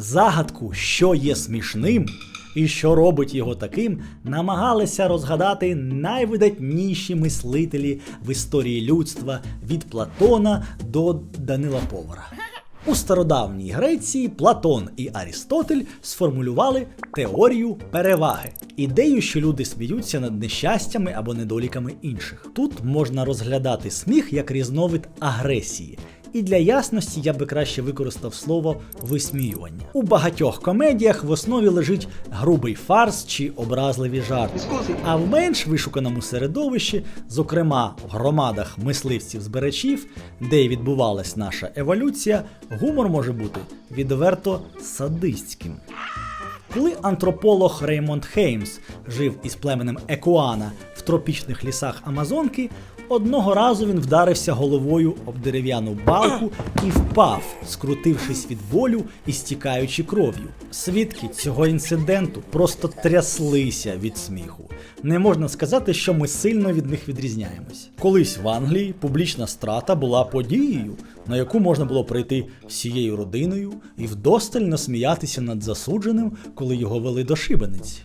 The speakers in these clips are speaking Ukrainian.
Загадку, що є смішним і що робить його таким, намагалися розгадати найвидатніші мислителі в історії людства від Платона до Данила Повара. У стародавній Греції Платон і Арістотель сформулювали теорію переваги, ідею, що люди сміються над нещастями або недоліками інших. Тут можна розглядати сміх як різновид агресії. І для ясності я би краще використав слово висміювання. У багатьох комедіях в основі лежить грубий фарс чи образливі жарти. А в менш вишуканому середовищі, зокрема в громадах мисливців-збирачів, де й відбувалась наша еволюція, гумор може бути відверто садистським. Коли антрополог Реймонд Хеймс жив із племенем Екуана в тропічних лісах Амазонки, одного разу він вдарився головою об дерев'яну балку і впав, скрутившись від болю і стікаючи кров'ю. Свідки цього інциденту просто тряслися від сміху. Не можна сказати, що ми сильно від них відрізняємось. Колись в Англії публічна страта була подією, на яку можна було прийти всією родиною і вдосталь насміятися над засудженим, коли його вели до шибениці.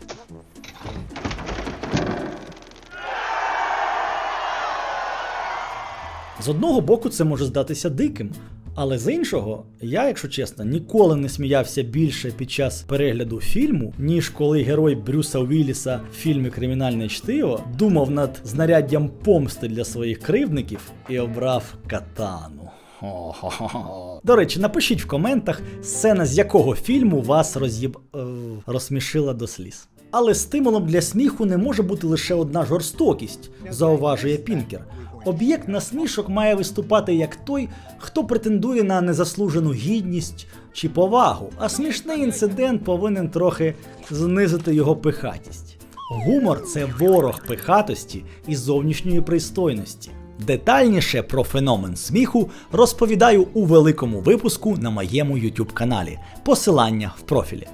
З одного боку, це може здатися диким, але з іншого, я, якщо чесно, ніколи не сміявся більше під час перегляду фільму, ніж коли герой Брюса Уілліса в фільмі Кримінальне чтиво думав над знаряддям помсти для своїх кривдників і обрав катану. До речі, напишіть в коментах, сцена з якого фільму вас роз'їб... е, розсмішила до сліз. Але стимулом для сміху не може бути лише одна жорстокість, зауважує Пінкер. Об'єкт насмішок має виступати як той, хто претендує на незаслужену гідність чи повагу, а смішний інцидент повинен трохи знизити його пихатість. Гумор це ворог пихатості і зовнішньої пристойності. Детальніше про феномен сміху розповідаю у великому випуску на моєму YouTube каналі. Посилання в профілі.